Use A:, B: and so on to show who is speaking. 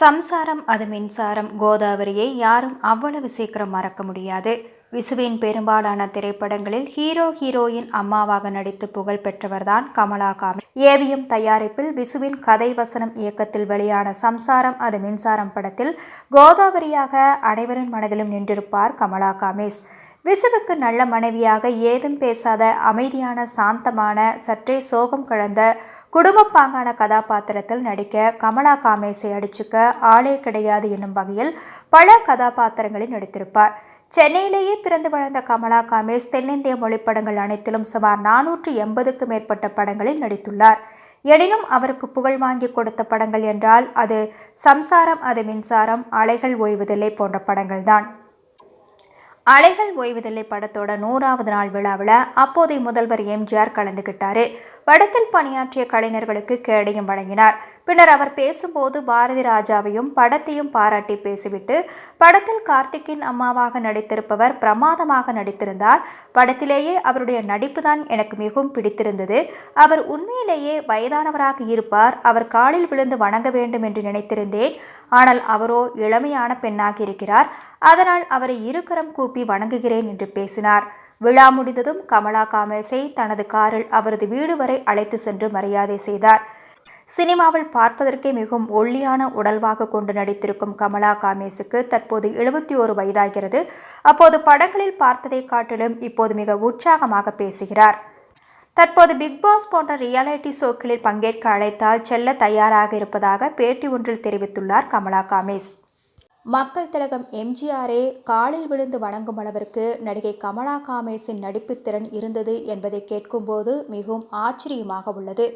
A: சம்சாரம் அது மின்சாரம். கோதாவரியை யாரும் அவ்வளவு சீக்கிரம் மறக்க முடியாது. விசுவின் பெரும்பாலான திரைப்படங்களில் ஹீரோ ஹீரோயின் அம்மாவாக நடித்து புகழ் பெற்றவர்தான் கமலா காமி. ஏவிஎம் தயாரிப்பில் விசுவின் கதை வசனம் இயக்கத்தில் வெளியான சம்சாரம் அது மின்சாரம் படத்தில் கோதாவரியாக அனைவரின் மனதிலும் நின்றிருப்பார் கமலா காமேஷ். விசுவுக்கு நல்ல மனைவியாக ஏதும் பேசாத அமைதியான சாந்தமான சற்றே சோகம் கலந்த குடும்பப்பாங்கான கதாபாத்திரத்தில் நடிக்க கமலா காமேஸை அடிச்சுக்க ஆளே கிடையாது என்னும் வகையில் பல கதாபாத்திரங்களில் நடித்திருப்பார். சென்னையிலேயே பிறந்து வளர்ந்த கமலா காமேஸ் தென்னிந்திய மொழிப்படங்கள் அனைத்திலும் சுமார் நானூற்று எண்பதுக்கு மேற்பட்ட படங்களில் நடித்துள்ளார். எனினும் அவருக்கு புகழ் வாங்கி கொடுத்த படங்கள் என்றால் அது சம்சாரம் அது மின்சாரம் அலைகள் ஓய்வதில்லை போன்ற படங்கள்தான். அலைகள் ஓய்வதில்லை படத்தோட நூறாவது நாள் விழாவில் அப்போதைய முதல்வர் எம்ஜிஆர் கலந்துக்கிட்டாரு படத்தில் பணியாற்றிய கலைஞர்களுக்கு கேடயம் வழங்கினார். பின்னர் அவர் பேசும்போது பாரதி ராஜாவையும் படத்தையும் பாராட்டி பேசிவிட்டு படத்தில் கார்த்திக்கின் அம்மாவாக நடித்திருப்பவர் பிரமாதமாக நடித்திருந்தார். படத்திலேயே அவருடைய நடிப்பு தான் எனக்கு மிகவும் பிடித்திருந்தது. அவர் உண்மையிலேயே வயதானவராக இருப்பார். அவர் காலில் விழுந்து வணங்க வேண்டும் என்று நினைத்திருந்தேன். ஆனால் அவரோ இளமையான பெண்ணாக இருக்கிறார். அதனால் அவரை இருகரம் கூப்பி வணங்குகிறேன் என்று பேசினார். விழா முடிந்ததும் கமலா காமேஸை தனது காரில் அவரது வீடு வரை அழைத்து சென்று மரியாதை செய்தார். சினிமாவில் பார்ப்பதற்கே மிகவும் ஒல்லியான உடல்வாக கொண்டு நடித்திருக்கும் கமலா காமேஸுக்கு தற்போது எழுபத்தி ஒரு வயதாகிறது. அப்போது படங்களில் பார்த்ததை காட்டிலும் இப்போது மிக உற்சாகமாக பேசுகிறார். தற்போது பிக் பாஸ் போன்ற ரியாலிட்டி ஷோக்களில் பங்கேற்க அழைத்தால் செல்ல தயாராக இருப்பதாக பேட்டி ஒன்றில் தெரிவித்துள்ளார் கமலா காமேஸ். மக்கள் திலகம் எம்ஜிஆரே காலில் விழுந்து வணங்கும் அளவிற்கு நடிகை கமலா காமேஸின் நடிப்புத் திறன் இருந்தது என்பதை கேட்கும்போது மிகவும் ஆச்சரியமாக உள்ளது.